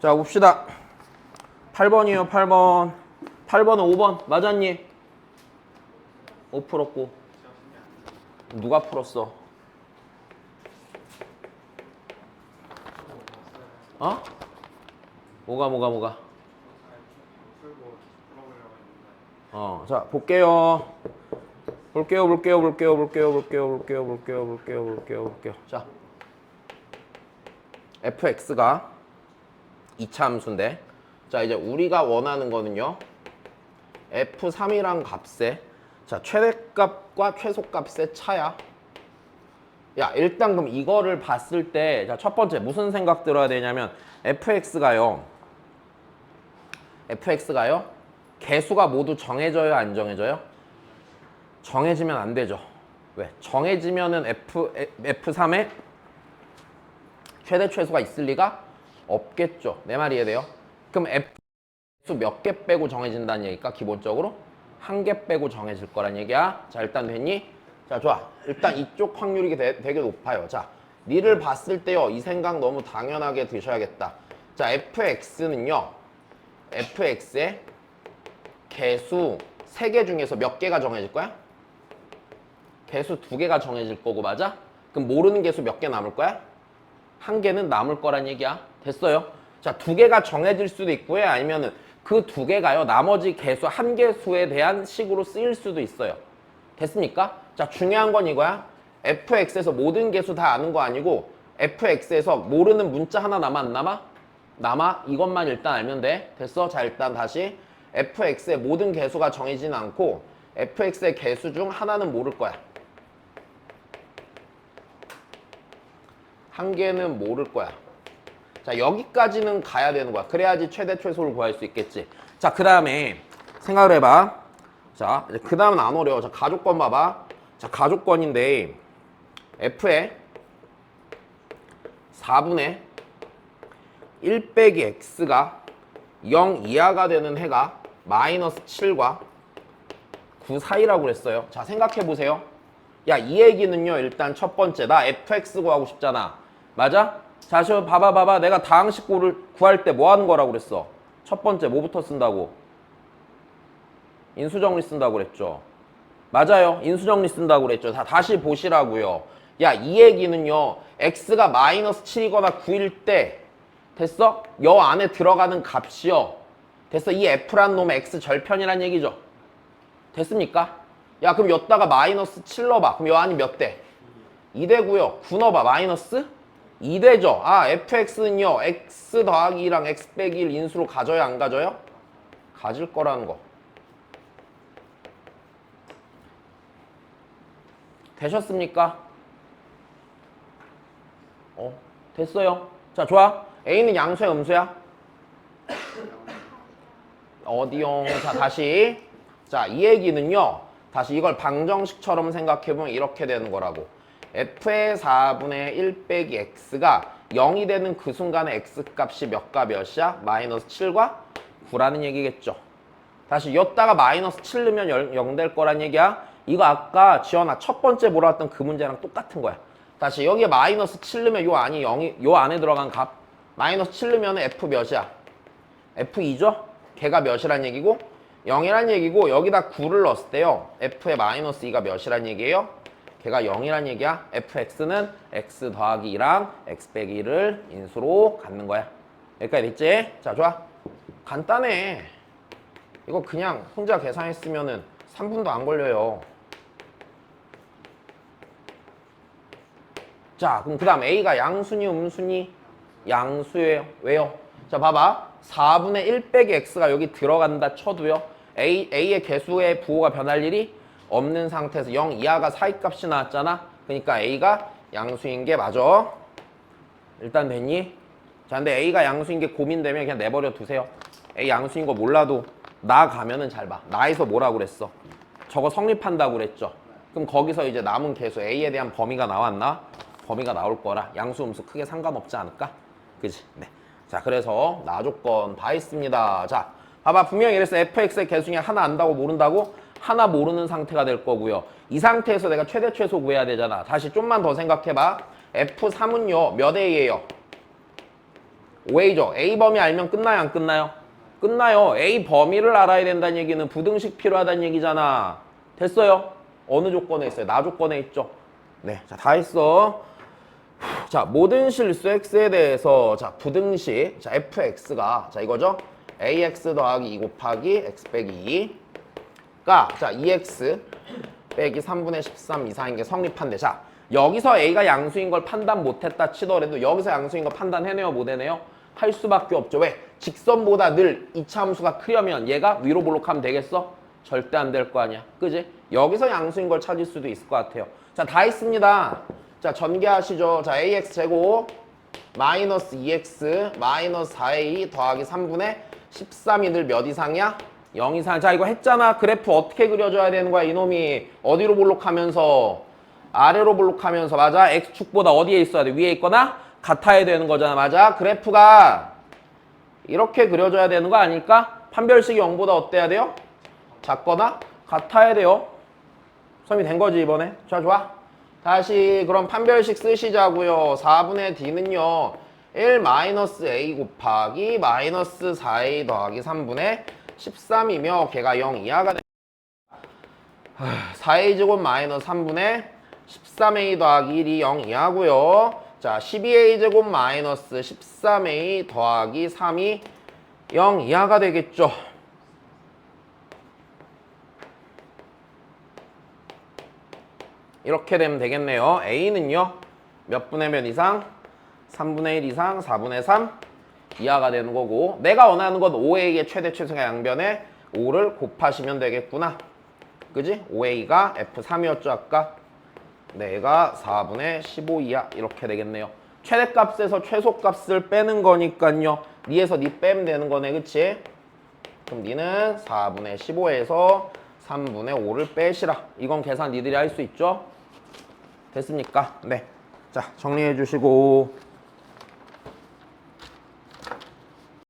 자, 봅시다. 8번이요, 8번. 8번은 5번. 맞았니? 5 풀었고. 누가 풀었어? 어? 뭐가, 뭐가, 뭐가? 어, 자, 볼게요. 볼게요, 볼게요, 볼게요, 볼게요, 볼게요, 볼게요, 볼게요, 볼게요, 볼게요, 볼게요. 자, fx가 2차 함수인데, 자, 이제 우리가 원하는 거는요, f3이란 값에, 자, 최대값과 최소값의 차야. 야, 일단 그럼 이거를 봤을 때, 자, 첫 번째 무슨 생각 들어야 되냐면, fx가요, fx가요, 개수가 모두 정해져요, 안 정해져요? 정해지면 안 되죠. 왜? 정해지면은 F, F3에 최대 최소가 있을 리가 없겠죠. 내 말이 이해돼요? 그럼 F 몇개 빼고 정해진다는 얘기일까? 기본적으로 한 개 빼고 정해질 거란 얘기야. 자, 일단 됐니? 자, 좋아. 일단 이쪽 확률이 되, 되게 높아요. 자, 니를 봤을 때요. 이 생각 너무 당연하게 드셔야겠다. 자, fx는요. fx의 개수 3개 중에서 몇 개가 정해질 거야? 개수 2개가 정해질 거고 맞아? 그럼 모르는 개수 몇 개 남을 거야? 한 개는 남을 거란 얘기야. 됐어요? 자, 두 개가 정해질 수도 있고요. 아니면은 그 두 개가요. 나머지 개수 한 개수에 대한 식으로 쓰일 수도 있어요. 됐습니까? 자, 중요한 건 이거야. fx에서 모든 개수 다 아는 거 아니고 fx에서 모르는 문자 하나 남아 안 남아? 남아? 이것만 일단 알면 돼. 됐어? 자, 일단 다시 fx의 모든 개수가 정해지진 않고 fx의 개수 중 하나는 모를 거야. 한 개는 모를 거야. 자, 여기까지는 가야 되는 거야. 그래야지 최대 최소를 구할 수 있겠지. 자, 그 다음에 생각을 해봐. 자, 그 다음은 안 어려워. 자, 가족권 봐봐. 자, 가족권인데 f에 4분의 1 빼기 x가 0 이하가 되는 해가 마이너스 7과 9 사이라고 그랬어요. 자, 생각해 보세요. 야, 이 얘기는요, 일단 첫 번째, 나 fx 구하고 싶잖아. 맞아? 자, 저 봐봐, 봐봐. 내가 다항식구를 구할 때 뭐 하는 거라고 그랬어? 첫 번째, 뭐부터 쓴다고? 인수정리 쓴다고 그랬죠. 맞아요. 인수정리 쓴다고 그랬죠. 다, 다시 보시라고요. 야, 이 얘기는요, x가 마이너스 7이거나 9일 때, 됐어? 여 안에 들어가는 값이요. 됐어? 이 f란 놈의 x 절편이란 얘기죠. 됐습니까? 야, 그럼 여기다가 마이너스 7 넣어봐. 그럼 여 안이 몇 대? 2대고요. 9 넣어봐. 마이너스 2대죠. 아, fx는요. x 더하기 2랑 x 빼기 1 인수로 가져요? 안 가져요? 가질 거라는 거. 되셨습니까? 어, 됐어요. 자, 좋아. A는 양수야, 음수야? 어디용? 자, 다시. 자, 이 얘기는요. 다시 이걸 방정식처럼 생각해보면 이렇게 되는 거라고. F의 4분의 1 빼기 x가 0이 되는 그 순간에 x 값이 몇과 몇이야? 마이너스 7과 9라는 얘기겠죠. 다시 여기다가 마이너스 7 넣으면 0 될 거란 얘기야. 이거 아까 지원아 첫 번째 몰아왔던 그 문제랑 똑같은 거야. 다시 여기에 마이너스 7 넣으면 요 안이 0이 요 안에 들어간 값 마이너스 7 넣으면 f 몇이야? f2죠? 걔가 몇이란 얘기고 0이란 얘기고 여기다 9를 넣었을 때요. f의 마이너스 2가 몇이란 얘기예요? 걔가 0이란 얘기야. fx는 x 더하기 2랑 x 빼기 1을 인수로 갖는 거야. 여기까지 됐지? 자, 좋아. 간단해. 이거 그냥 혼자 계산했으면은 3분도 안 걸려요. 자, 그럼 그 다음 A가 양수니 음수니? 양수예요. 왜요? 자, 봐봐. 4분의 1 빼기 X가 여기 들어간다 쳐도요. A, A의 개수의 부호가 변할 일이 없는 상태에서 0 이하가 사이값이 나왔잖아. 그러니까 A가 양수인 게 맞아. 일단 됐니? 자, 근데 A가 양수인 게 고민되면 그냥 내버려 두세요. A 양수인 거 몰라도 나 가면은 잘 봐. 나에서 뭐라고 그랬어? 저거 성립한다고 그랬죠. 그럼 거기서 이제 남은 개수 A에 대한 범위가 나왔나? 범위가 나올 거라 양수 음수 크게 상관없지 않을까? 그지? 네. 자, 그래서 나 조건 다 있습니다. 자, 봐봐. 분명히 이래서 fx의 개수 중에 하나 안다고 모른다고? 하나 모르는 상태가 될 거고요. 이 상태에서 내가 최대 최소 구해야 되잖아. 다시 좀만 더 생각해봐. f3은요. 몇 A예요? 5a죠. a 범위 알면 끝나요, 안 끝나요? 끝나요. a 범위를 알아야 된다는 얘기는 부등식 필요하다는 얘기잖아. 됐어요? 어느 조건에 있어요? 나 조건에 있죠. 네, 자, 다 했어. 후, 자, 모든 실수 x에 대해서 자, 부등식 자, fx가 자, 이거죠? ax 더하기 2 곱하기 x 빼기 2 가 자, 2x 빼기 3분의 13 이상인 게 성립한대. 자, 여기서 a가 양수인 걸 판단 못했다 치더라도 여기서 양수인 거 판단해내요, 못 해내요? 할 수밖에 없죠. 왜? 직선보다 늘 이차 함수가 크려면 얘가 위로 볼록하면 되겠어? 절대 안 될 거 아니야. 그지? 여기서 양수인 걸 찾을 수도 있을 것 같아요. 자, 다 있습니다. 자, 전개하시죠. 자, ax 제곱 마이너스 2x 마이너스 4a 더하기 3분의 13이 늘 몇 이상이야? 0 이상. 자, 이거 했잖아. 그래프 어떻게 그려줘야 되는 거야, 이놈이. 어디로 볼록하면서? 아래로 볼록하면서. 맞아? x축보다 어디에 있어야 돼? 위에 있거나 같아야 되는 거잖아. 맞아? 그래프가 이렇게 그려줘야 되는 거 아닐까? 판별식이 0보다 어때야 돼요? 작거나 같아야 돼요. 수험이 된 거지 이번에. 자 좋아. 다시 그럼 판별식 쓰시자고요. 4분의 d는요. 1 마이너스 a 곱하기 마이너스 4a 더하기 3분의 13이며 걔가 0 이하가 돼. 4a 제곱 마이너스 3분의 13a 더하기 1이 0 이하고요. 자 12a 제곱 마이너스 13a 더하기 3이 0 이하가 되겠죠. 이렇게 되면 되겠네요. A는요. 몇 분의 몇 이상? 3분의 1 이상, 4분의 3 이하가 되는 거고 내가 원하는 건 5A의 최대 최소가 양변에 5를 곱하시면 되겠구나. 그지? 5A가 F3이었죠 아까? 내가 4분의 15 이하 이렇게 되겠네요. 최대값에서 최소값을 빼는 거니까요. 니에서 니 빼면 되는 거네 그치? 그럼 니는 4분의 15에서 3분의 5를 빼시라. 이건 계산 니들이 할 수 있죠? 됐습니까? 네. 자, 정리해 주시고